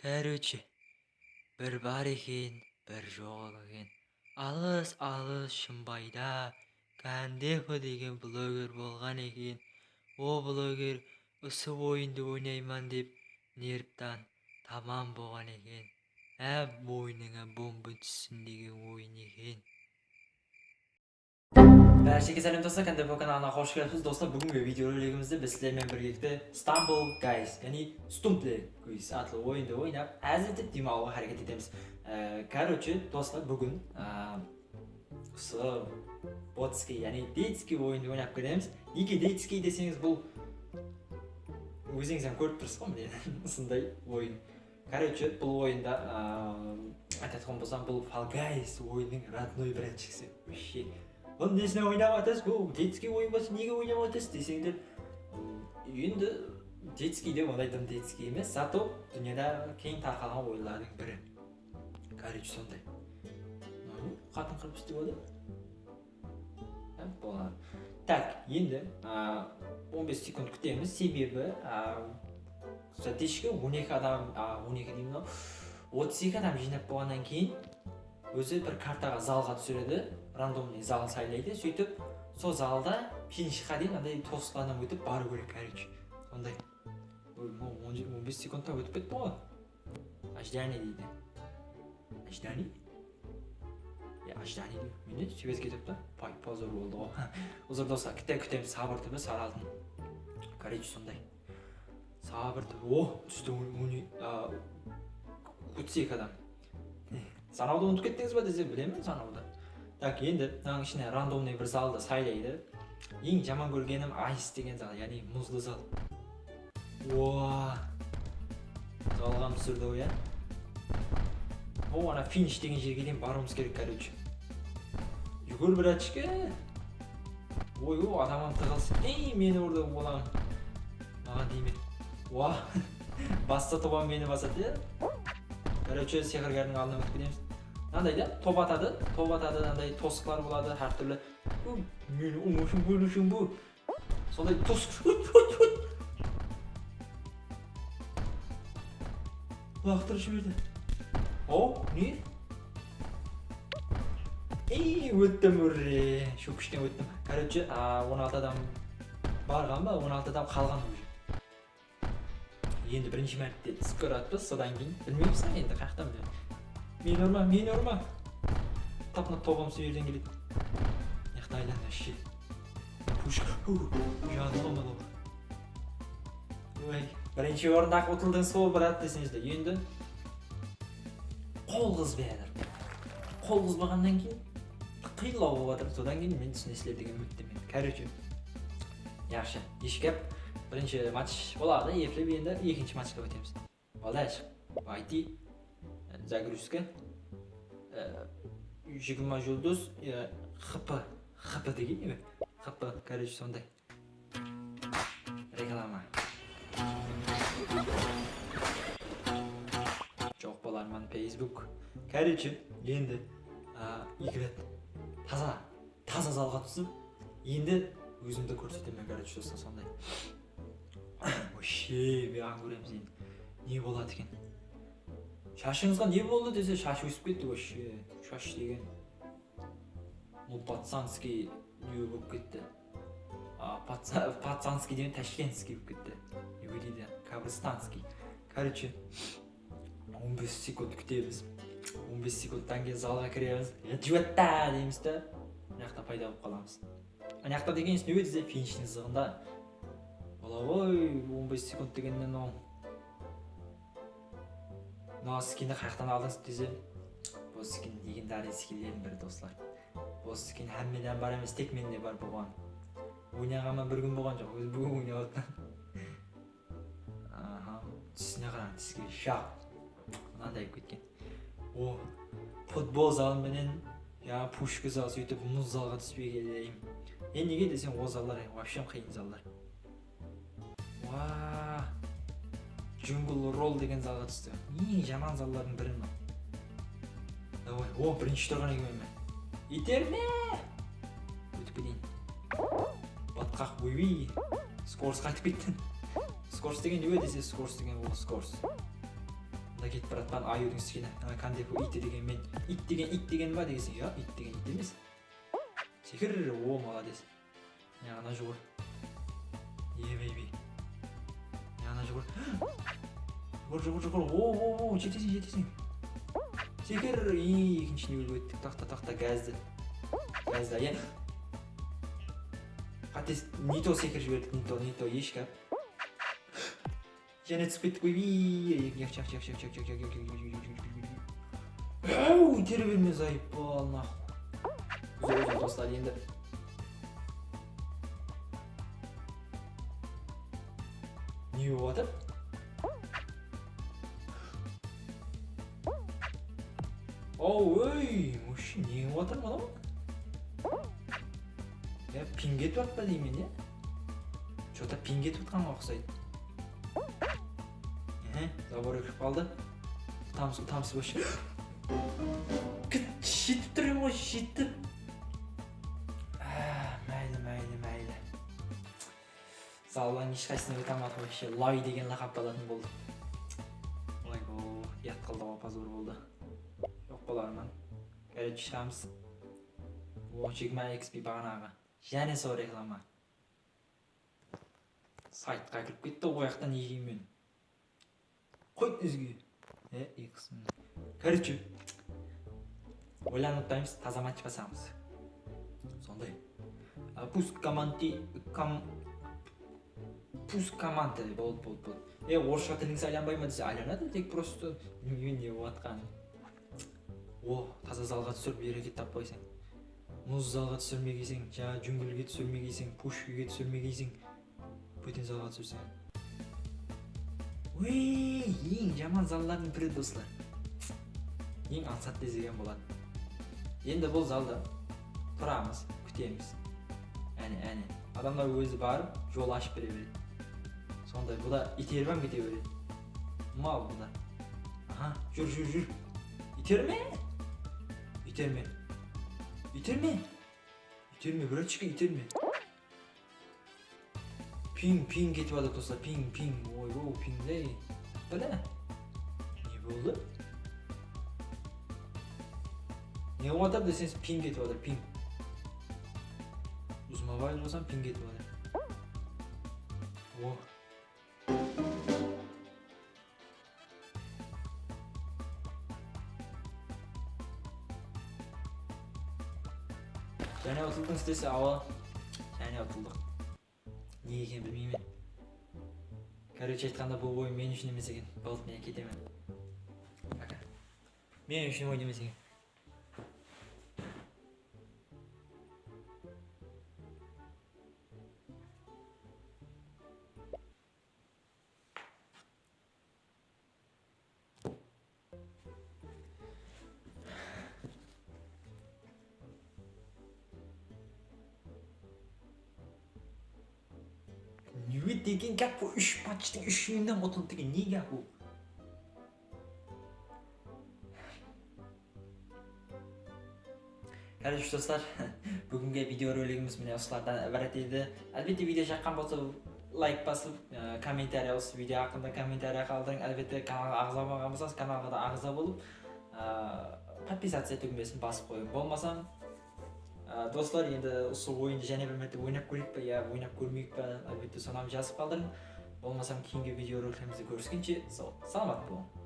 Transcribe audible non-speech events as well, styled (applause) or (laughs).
короче бір бар екен бір жоқ екен. Алыс алыс шымбайда кандехо деген блогер болған екен. О блогер осы ойынды ойнайман деп нервтан тамам болған екен. Ә мойныңа бомба түссін деген ойын екен. Бәршеге сәлем достар кәндепо каналына қош келіпсіз достар бүгінгі видеоролигімізде біз сіздермен біргелікте Stumble Guys. Яғни Stumble Guys атты ойынды ойнап әзілдеп демалуға харекет етеміз короче достар бүгін осы ботский яғни дейтский ойынды ойнап көреміз неге дейтский десеңіз бұл өзіңізден көріп тұрсыз ғой міне осындай ойын короче бұл ойында айтатын болсам бұл Fall Guys ойынның родной братчиксі вообще несіне ойнап жатырсыз бұл детский ойын болса неге ойнап жатырсыз десеңдер енді детский деп ойлайтын детский емес зато дүниеде кең тарқалған ойлардың бірі короче сондай қатын қырып істеп Ә, болады так енді а, 15 секунд күтеміз себебі а, затишке 12 адам а, 12 деймін ау 32 адам жинап болғаннан кейін өзі бір картаға залға түсіреді рандомный зал сайлайды сөйтіп сол залда финишқа дейін андай тосқаннан өтіп бару керек короче сондай он бес секундта өтіп кетті ғой. Ожидание дейді. Ожидание ожидание дейді міне сөйтіп кетіп та позор болды ғой. (laughs) Озор достар кітте күтеміз сабыр түбі сары алтын короче сондай. Сабыр түбі. О түсті адам. Санауды ұмытып кеттіңіз ба десе білемін санауды. Так енді мынаның ішіне рандомный бір залды сайлайды. Ең жаман көргенім айс деген зал яғни мұзды зал. Уа! Залға түсірді ғой иә? О ана финиш деген жерге дейін баруымыз керек короче. Жүгір братчика ой о адамым тығылсын. Ей мені ұрды оған маған тиме уа! (laughs) Басса тобан мені басады иә? Короче сиқыргардың алдына өтіп кетеміз. Мынандай да топ атады топ атады андай тосқылар болады әртүрлі. Ой, мені ұмышым бөлушім бұл сондай тосқ лақтырып жіберді. Оу не? Ей өттім уре шөпіштен өттім. Короче а, 16 адам барған ба? 16 адам қалған уже. Енді бірінші мәрте түсіп көратпыз содан кейін. Білмейміз енді қаяқтан білемін. Мені ұрма мені ұрма тап мына тобым сол жерден келеді. Мына айлан вообще пушка. Жаным мынау ой бірінші орында ұтылдыңыз ғой брат десеңіздер енді қол қызбайатыр қол қызбағаннан кейін қиындау болып жатыр содан кейін мен түсінесіздер деген үміттемін короче yaxshi ешкеп бірінші матч болады. Ефлеп енді екінші матчқа өтеміз. Дальше войти загрузка. Э, жиырма жұлдыз э, хп хп деген не хп короче сондай. Реклама. Жоқ боларман фейсбук короче енді играть таза таза залға түсіп енді өзімді көрсетемін короче достар сондай. (coughs) Вообще маған көреміз енді. Не болады екен? Шашыңызға не болды десе шаш өсіп кетті вообще. Шаш деген ну пацанский не болып кетті. Пацанский деген ташкентский болып кетті. Не дейді короче 15 секунд күтеміз. 15 секундтан кейін залға кіреміз. Дейміз да. Мына жақта пайда болып қаламыз. Ана жақта деген не десе финишный сызығында. Бала ғой 15 секунд дегеннен ол. Мына скинді қай жақтан алдыңыз десе бұл скин легендарный скиндердің бірі достар. Бұл скин әммеден бар емес тек менде бар болған. Ойнағаныма бір күн болған жоқ өзі бүгін ойнап аха түсіне қараңыз тіске жап мынандай болып кеткен. О футбол залы менен жаңағы пушка зал сөйтіп мұз залға түспей келейін е неге десең ол залдар вообще қиын залдар. Уа джунгл ролл деген залға түсті. Ең жаман залдардың бірі мынау. Давай о бірінші тұрған екен мен. Итерме! Өтіп кетейін. Батқақ ойбай скорс қайтып кеттің скорс деген не десе скорс деген ол скорс. Мында кетіп бара жатқан аюдың скині ана иті деген мен. Ит деген ит деген ба дегенсің иә ит деген ит емес. Секір о молодец мынағына жүгір е бейби. Мынағына жүгір жүгір жүгір жүгір о о о жетесің жетесің секір и екінші нивелге өттік тақта тақта газды газда иә қате не то секіріп жібердік не то не то ешкі және түсіп кеттік ойбай яқ жақ жақ жақ жақ жақ жақ нахуй үзер үзер достар енді не болып жатыр оу ей мужчина не болып жатыр мынау я пин кетіп жатыр па деймін иә че то пин кетіп жатқанға ұқсайды Эhe, заборға кіріп қалды тамсы тамсы вообще. Кіт жетіп тұр ғой жетіп залдан ешқайсысына кете алмадық вообще. Лай деген лақап алатын болды ойбой ұят қылды ғой позор болды. Жоқ боларман короче шығамыз о жиырма xp бағанағы. Және сол реклама. Сайтқа кіріп кетті ғой жеймін мен. Қой өзге е короче ойланып таза матч басамыз. Сондай. Пусть команди пусть команда болды болды болды е орысша тіліңіз айланбай ма десе айланады тек просто білмеймін не болып жатқанын о таза залға түсіріп берекет таппайсың мұз залға түсірмегейсің жаңағы джунгльге түсірмегейсің пушкаге түсірмегейсің бөтен залға түсірсең. Ой ең жаман залдардың бірі достар. Ең ансат деген болады енді бұл залда тұрамыз күтеміз. Әне әне. Адамдар өзі барып жол ашып бере береді. Сондай бұда итеріп кете береді мал бұда аха жүр жүр жүр итерме итерме итерме итерме братчика итерме пин пин кетіп жатыр достар пин пин ойбой пингдей бля не болды не болып жатыр десеңіз пин кетіп жатыр пин ұзмабай болсам пин кетіп жатыр о және ұтылдың істесе ауа және ұтылдық не екенін білмеймін короче айтқанда бұл ойын мен үшін емес екен болды мен кетемін пока мен үшін ойын емес екен деген гәп бұл үш матчтың үшеуінен ұтылды деген не гәп бұл короче достар бүгінгі видео ролигіміз міне осылардан ібарат еді әлбетте видео жаққан болса лайк басып комментарий осы видео хақында комментарий қалдырың әлбетте каналға ағза болмаған болсаңыз каналға да ағза болып подписаться түгмесін басып қойың болмаса ә, достар енді осы ойынды және мәрте ойнап көрейік па? Иә ойнап көрмейік па? Әлбетте соны жазып қалдырың болмасам кейінгі видео роликтерімізде көріскенше сау саламат болың